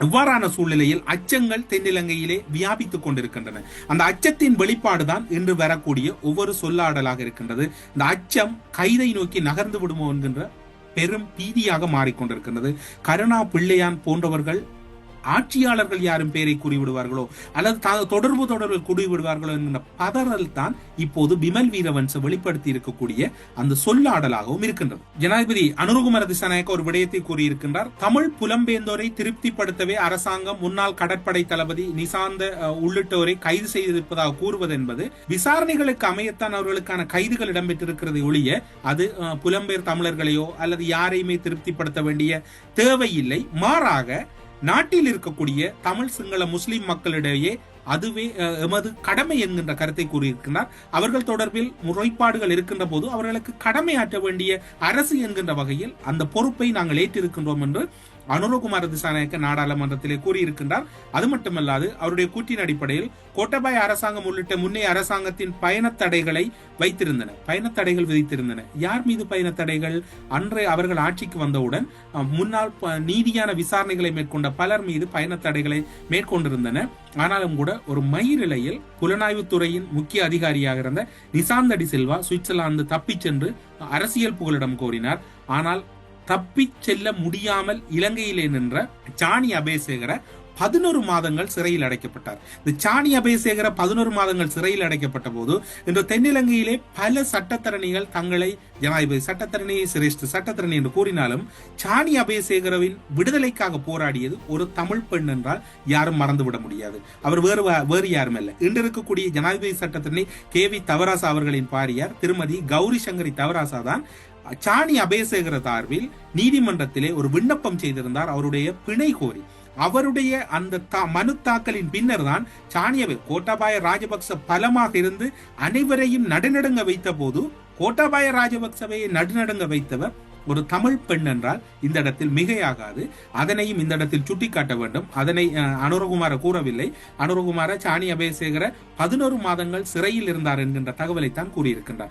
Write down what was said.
இவ்வாறான சூழ்நிலையில் அச்சங்கள் தென்னிலங்கையிலே வியாபித்துக் கொண்டிருக்கின்றன. அந்த அச்சத்தின் வெளிப்பாடுதான் இன்று வரக்கூடிய ஒவ்வொரு சொல்லாடலாக இருக்கின்றது. இந்த அச்சம் கைதை நோக்கி நகர்ந்து விடுமோ என்கின்ற பெரும் பீதியாக மாறிக்கொண்டிருக்கின்றது. கருணா பிள்ளையான் போன்றவர்கள் ஆட்சியாளர்கள் யாரும் பேரை கூறிவிடுவார்களோ அல்லது தொடர்பு தொடர்பு தொடர்பில் கூறிவிடுவார்களோ என்கிற பதறல் தான் இப்போது பிமல் வீரவன்ச வெளிப்படுத்தி இருக்கக்கூடிய அந்த சொல்லாடலாகவும் இருக்கின்றது. ஜனாதிபதி அனுருகுமர திசாநாயக்க ஒரு விடயத்தை கூறியிருக்கின்றார். தமிழ் புலம்பெயர்ந்தோரை திருப்திப்படுத்தவே அரசாங்கம் முன்னாள் கடற்படை தளபதி நிசாந்த உள்ளிட்டோரை கைது செய்திருப்பதாக கூறுவது என்பது விசாரணைகளுக்கு அமையத்தான் அவர்களுக்கான கைதுகள் இடம்பெற்றிருக்கிறது ஒழிய அது புலம்பெயர் தமிழர்களையோ அல்லது யாரையுமே திருப்திப்படுத்த வேண்டிய தேவையில்லை. மாறாக நாட்டில் இருக்கக்கூடிய தமிழ் சிங்கள முஸ்லிம் மக்களிடையே அதுவே அஹ், எமது கடமை என்கின்ற கருத்தை கூறியிருக்கிறார் அவர்கள் தொடர்பில் முறைப்பாடுகள் இருக்கின்ற போது அவர்களுக்கு கடமையாற்ற வேண்டிய அரசு என்கின்ற வகையில் அந்த பொறுப்பை நாங்கள் ஏற்றிருக்கின்றோம் என்று அனுரகுமார திசாநாயக்க நாடாளுமன்றத்திலே கூறியிருக்கின்றார். அது மட்டுமல்லாது அவருடைய கூற்றின் அடிப்படையில் கோட்டபாய அரசாங்கம் உள்ளிட்ட முன்னைய அரசாங்கத்தின் பயணத்தடைகளை வைத்திருந்தன. பயணத்தடைகள் விதித்திருந்தன. யார் மீது பயணத்தடைகள்? அன்றைய அவர்கள் ஆட்சிக்கு வந்தவுடன் முன்னாள் ப- நீதியான விசாரணைகளை மேற்கொண்ட பலர் மீது பயணத்தடைகளை மேற்கொண்டிருந்தன. ஆனாலும் கூட ஒரு மயிரிழையில் புலனாய்வுத் துறையின் முக்கிய அதிகாரியாக இருந்த நிசாந்தடி செல்வா சில்வா சுவிட்சர்லாந்து தப்பிச் சென்று அரசியல் புகலிடம் கோரினார். ஆனால் தப்பிச் செல்ல முடியாமல் இலங்கையிலே நின்ற சாணி அபேசேகர பதினோரு மாதங்கள் சிறையில் அடைக்கப்பட்டார். இந்த சாணி அபயசேகர பதினோரு மாதங்கள் சிறையில் அடைக்கப்பட்ட போது இன்று தென்னிலங்கையிலே பல சட்டத்தரணிகள் தங்களை ஜனாதிபதி சட்டத்தரணி சிரேஷ்ட சட்டத்தரணி என்று கூறினாலும் சாணி அபயசேகரவின் விடுதலைக்காக போராடியது ஒரு தமிழ் பெண் என்றால் யாரும் மறந்துவிட முடியாது. அவர் வேறு வேறு யாரும் அல்ல. இன்று இருக்கக்கூடிய ஜனாதிபதி சட்டத்தரணி கே வி தவராசா அவர்களின் பாரியார் திருமதி கௌரி சங்கரி தவராசா தான் சாணி அபயசேகர தார்வில் நீதிமன்றத்திலே ஒரு விண்ணப்பம் செய்திருந்தார் அவருடைய பிணை கோரி அவருடைய அந்த தா- மனு தாக்கலின் பின்னர் தான் சாணியவை கோட்டாபாய ராஜபக்ச பலமாக இருந்து அனைவரையும் நடுநடுங்க வைத்த போது கோட்டாபாய ராஜபக்சவையை நடுநடுங்க வைத்தவர் ஒரு தமிழ் பெண் என்றால் இந்த இடத்தில் மிகையாகாது. அதனையும் இந்த இடத்தில் சுட்டிக்காட்ட வேண்டும். அதனை அனுரகுமார கூறவில்லை. அனுரகுமார சாணி அபயசேகர பதினோரு மாதங்கள் சிறையில் இருந்தார் என்கின்ற தகவலை தான் கூறியிருக்கின்றார்.